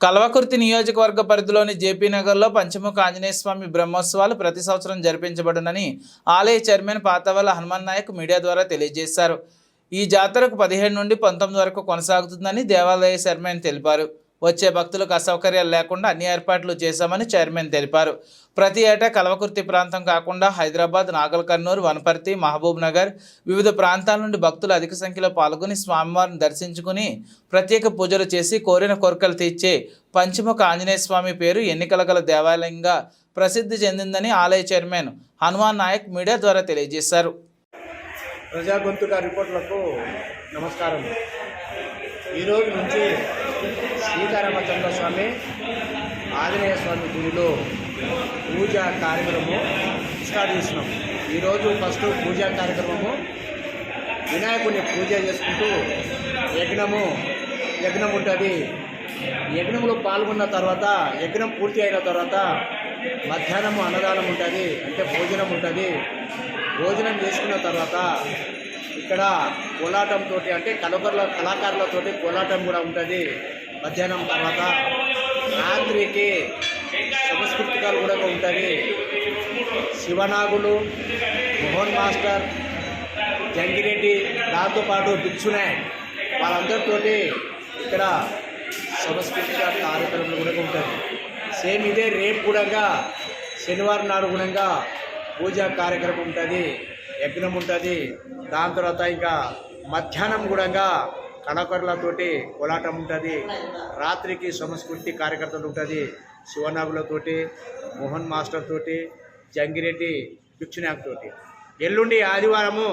కల్వకుర్తి నియోజకవర్గ పరిధిలోని జేపీ నగర్లో పంచముఖ ఆంజనేయ స్వామి బ్రహ్మోత్సవాలు ప్రతి సంవత్సరం జరిపించబడునని ఆలయ చైర్మన్ పాతవల్ల హనుమాన్ నాయక్ మీడియా ద్వారా తెలియజేశారు. ఈ జాతరకు పదిహేడు నుండి పంతొమ్మిది వరకు కొనసాగుతుందని దేవాలయ చైర్మన్ తెలిపారు. వచ్చే భక్తులకు అసౌకర్యాలు లేకుండా అన్ని ఏర్పాట్లు చేశామని చైర్మన్ తెలిపారు. ప్రతి ఏటా కల్వకుర్తి ప్రాంతం కాకుండా హైదరాబాద్ నాగల్ కర్నూలు వనపర్తి మహబూబ్ నగర్ వివిధ ప్రాంతాల నుండి భక్తులు అధిక సంఖ్యలో పాల్గొని స్వామివారిని దర్శించుకుని ప్రత్యేక పూజలు చేసి కోరిన కోరికలు తీర్చే పంచముఖ ఆంజనేయ స్వామి పేరు ఎన్నికల గల దేవాలయంగా ప్రసిద్ధి చెందిందని ఆలయ చైర్మన్ హనుమాన్ నాయక్ మీడియా ద్వారా తెలియజేశారు. ప్రజాగొంతుక రిపోర్ట్లకు నమస్కారం. ఈరోజు నుంచి సీతారామచంద్ర స్వామి ఆంజనేయ స్వామి గుడిలో పూజ కార్యక్రమము స్టార్ట్ చేసినాం. ఈరోజు ఫస్ట్ పూజా కార్యక్రమము. వినాయకుడిని పూజ చేసుకుంటూ యజ్ఞము యజ్ఞం ఉంటుంది. యజ్ఞంలో పాల్గొన్న తర్వాత యజ్ఞం పూర్తి అయిన తర్వాత మధ్యాహ్నము అన్నదానం ఉంటుంది అంటే భోజనం ఉంటుంది. భోజనం చేసుకున్న తర్వాత ఇక్కడ కోలాటంతో అంటే కలకర్ల కళాకారులతోటి కోలాటం కూడా ఉంటుంది. మధ్యాహ్నం తర్వాత రాత్రికి సంస్కృతికాలు కూడా ఉంటుంది. శివనాగులు మోహన్ మాస్టర్ జంగిరెడ్డి దాంతోపాటు బిచ్చునాయక్ వాళ్ళందరితోటి ఇక్కడ సంస్కృతిక కార్యక్రమం కూడా ఉంటుంది. సేమ్ ఇదే రేపు కూడా శనివారం నాడు కూడా పూజా కార్యక్రమం ఉంటుంది యజ్ఞం ఉంటుంది. దాని తర్వాత ఇంకా మధ్యాహ్నం కూడా కళాకారులతోటి కోలాటం ఉంటుంది. రాత్రికి సంస్కృతి కార్యకర్తలు ఉంటుంది శివనాగులతోటి మోహన్ మాస్టర్ తోటి జంగిరెడ్డి భిక్షునాయక్ తోటి ఎల్లుండి ఆదివారము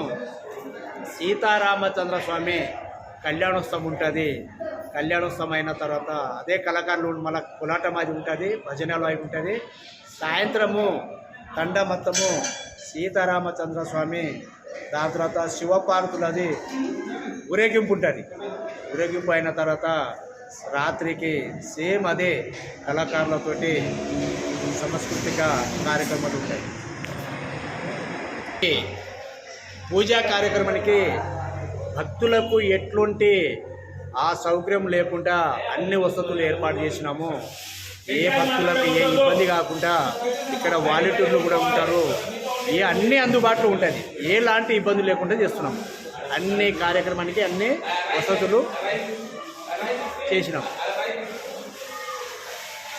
సీతారామచంద్ర స్వామి కళ్యాణోత్సవం ఉంటుంది. కళ్యాణోత్సవం అయిన తర్వాత అదే కళాకారులు మళ్ళీ కోలాటం అది ఉంటుంది భజనలు అవి ఉంటుంది. సాయంత్రము తండ మొత్తము సీతారామచంద్ర స్వామి దాని తర్వాత శివపార్వతులది ఊరేగింపు ఉంటుంది ఊరేగింపు అయిన తర్వాత రాత్రికి సేమ్ అదే కళాకారులతోటి సాంస్కృతిక కార్యక్రమాలు ఉంటాయి పూజా కార్యక్రమానికి భక్తులకు ఎట్లాంటి ఆ సౌకర్యం లేకుండా అన్ని వసతులు ఏర్పాటు చేసినాము. ఏ భక్తులకు ఏ ఇబ్బంది కాకుండా ఇక్కడ వాలంటీర్లు కూడా ఉంటారు. ఏ అన్ని అందుబాటులో ఉంటుంది ఏలాంటి ఇబ్బంది లేకుండా చేస్తున్నాం. అన్ని కార్యక్రమానికి అన్ని వసతులు చేసినాం.